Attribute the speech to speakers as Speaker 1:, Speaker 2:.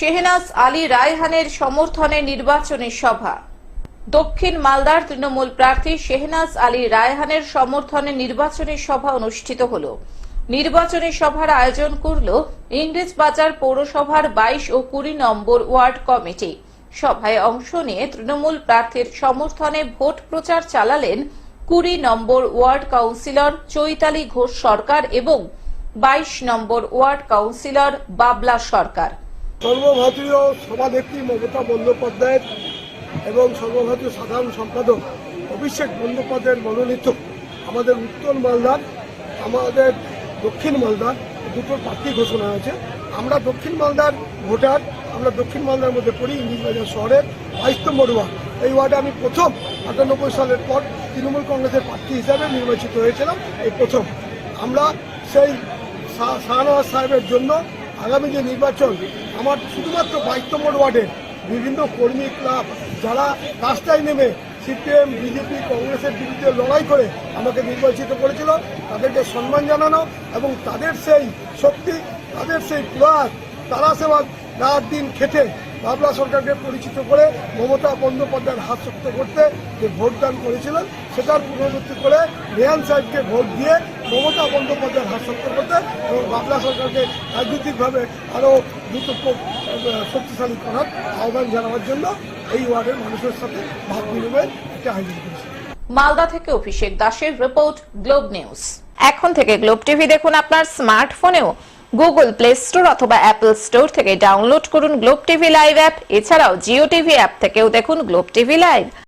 Speaker 1: শেহনাজ আলী রায়হানের সমর্থনে নির্বাচনী সভা। দক্ষিণ মালদার তৃণমূল প্রার্থী শেহনাজ আলী রায়হানের সমর্থনে নির্বাচনী সভা অনুষ্ঠিত হল। নির্বাচনী সভার আয়োজন করল ইংরেজ বাজার পৌরসভার বাইশ ও কুড়ি নম্বর ওয়ার্ড কমিটি। সভায় অংশ নিয়ে তৃণমূল প্রার্থীর সমর্থনে ভোট প্রচার চালালেন কুড়ি number ward councillor Chaitali Ghosh Sarkar এবং বাইশ নম্বর ওয়ার্ড কাউন্সিলর বাবলা সরকার।
Speaker 2: সর্বভারতীয় সভানেত্রী মমতা বন্দ্যোপাধ্যায়ের এবং সর্বভারতীয় সাধারণ সম্পাদক অভিষেক বন্দ্যোপাধ্যায়ের মনোনীত আমাদের উত্তর মালদার, আমাদের দক্ষিণ মালদার দুটো প্রার্থী ঘোষণা হয়েছে আমরা দক্ষিণ মালদার ভোটার, আমরা দক্ষিণ মালদার মধ্যে পড়ি, ইংলিশ বাজার শহরের বাইশ নম্বর ওয়ার্ড। এই ওয়ার্ডে আমি প্রথম আটানব্বই সালের পর তৃণমূল কংগ্রেসের প্রার্থী হিসাবে নির্বাচিত হয়েছিলাম, এই প্রথম। আমরা সেই শাহনওয়াজ সাহেবের জন্য আগামী যে নির্বাচন, আমার শুধুমাত্র বাইশ নম্বর ওয়ার্ডের বিভিন্ন কর্মী ক্লাব যারা রাস্তায় নেমে সিপিএম, বিজেপি, কংগ্রেসের বিরুদ্ধে লড়াই করে আমাকে নির্বাচিত করেছিল, তাদেরকে সম্মান জানানো এবং তাদের সেই শক্তি, তাদের সেই প্রয়াস তারা সেবা রাত দিন খেটে বাবলা সরকারকে পরিচিত করে মমতা বন্দ্যোপাধ্যায়ের হাত শক্ত করতে যে ভোটদান করেছিলেন, সেটার পুনরাবৃত্তি করে রেহান সাহেবকে ভোট দিয়ে মমতা বন্দ্যোপাধ্যায়ের হাত শক্ত এবং বাবলা সরকারকে রাজনৈতিকভাবে আরও দ্রুত শক্তিশালী করার আহ্বান জানাবার জন্য এই ওয়ার্ডের মানুষের সাথে ভাব বিনিময় একটা আয়োজন করেছে।
Speaker 1: মালদা থেকে অভিষেক দাসের রিপোর্ট গ্লোব নিউজ। এখন থেকে গ্লোব টিভি দেখুন আপনার স্মার্টফোনেও। গুগল প্লে স্টোর অথবা অ্যাপল স্টোর থেকে ডাউনলোড করুন গ্লোব টিভি লাইভ অ্যাপ। এছাড়াও জিও টিভি অ্যাপ থেকেও দেখুন গ্লোব টিভি লাইভ।